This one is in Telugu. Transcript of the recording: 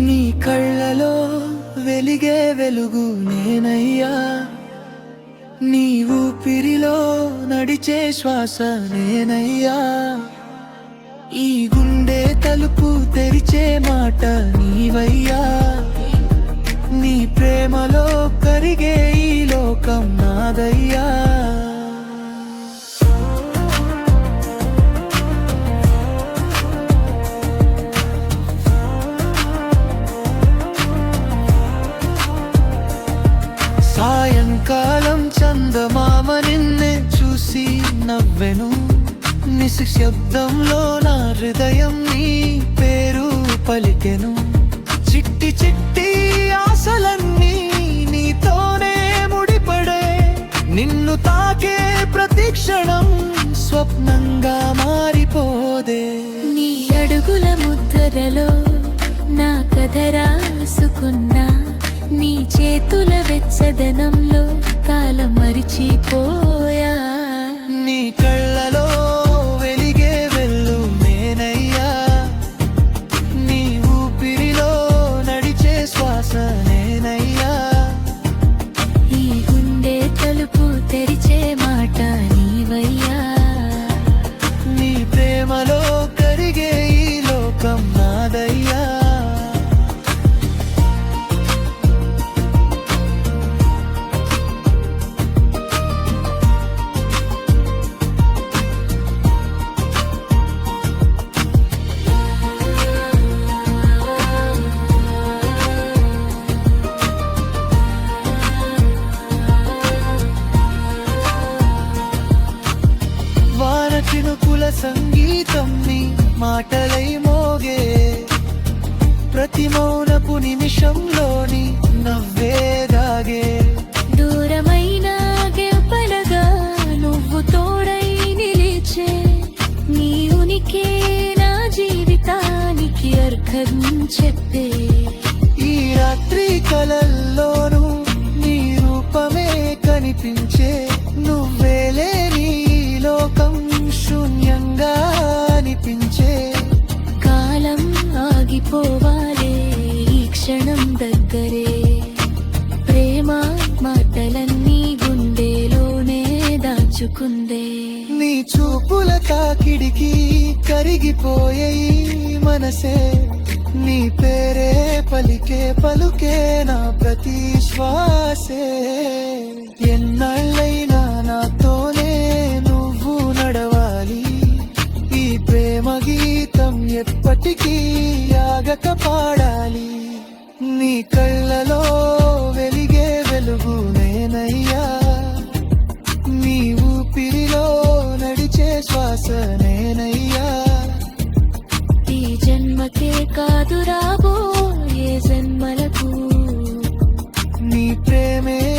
నీ కళ్ళలో వెలిగే వెలుగు నేనయ్యా. నీ ఊపిరిలో నడిచే శ్వాస నేనయ్యా. ఈ గుండె తలుపు తెరిచే మాట నీవయ్యా. నీ ప్రేమలో కరిగే ఈ లోకం నాదయ్యా. నవ్వెను. నిశబ్దంలో నా హృదయం నీ పేరు పలికెను. చిట్టి చిట్టి ఆశలన్నీ నీతోనే ముడిపడే. నిన్ను తాకే ప్రతిక్షణం స్వప్నంగా మారిపోదే. నీ అడుగుల ముద్రలో నా కథ రాసుకున్నా. నీ చేతుల వెచ్చదనంలో కాలం మరిచిపోయా నీ కళ్ళలో వెలిగే వెళ్ళు నేనయ్యా నీ ఊపిరిలో నడిచే శ్వాస చినుకుల సంగీతం నీ మాటలై మోగే. ప్రతి మౌనపు నిమిషంలోని నవ్వే దాగే. దూరమైన గెంపలగా నువ్వు తోడై నిలిచే. నీ ఉనికి నా జీవితానికి అర్ఘం చెప్పే. ఈ రాత్రి కలల్లోనూ ఆగిపోవాలే ఈ క్షణం దగ్గరే. ప్రేమ మాటలన్నీ గుండెలోనే దాచుకుందే. నీ చూపుల తాకిడికి కరిగిపోయే మనసే. నీ పేరే పలికే పలుకే నా ప్రతి శ్వాసే. ఎప్పటికీ ఆగక పాడాలి. నీ కళ్ళలో వెలిగే వెలుగు నేనయ్యా. నీ ఊపిరిలో నడిచే శ్వాస నేనయ్యా. ఈ జన్మకే కాదు రాబో ఏ జన్మలకు? నీ ప్రేమే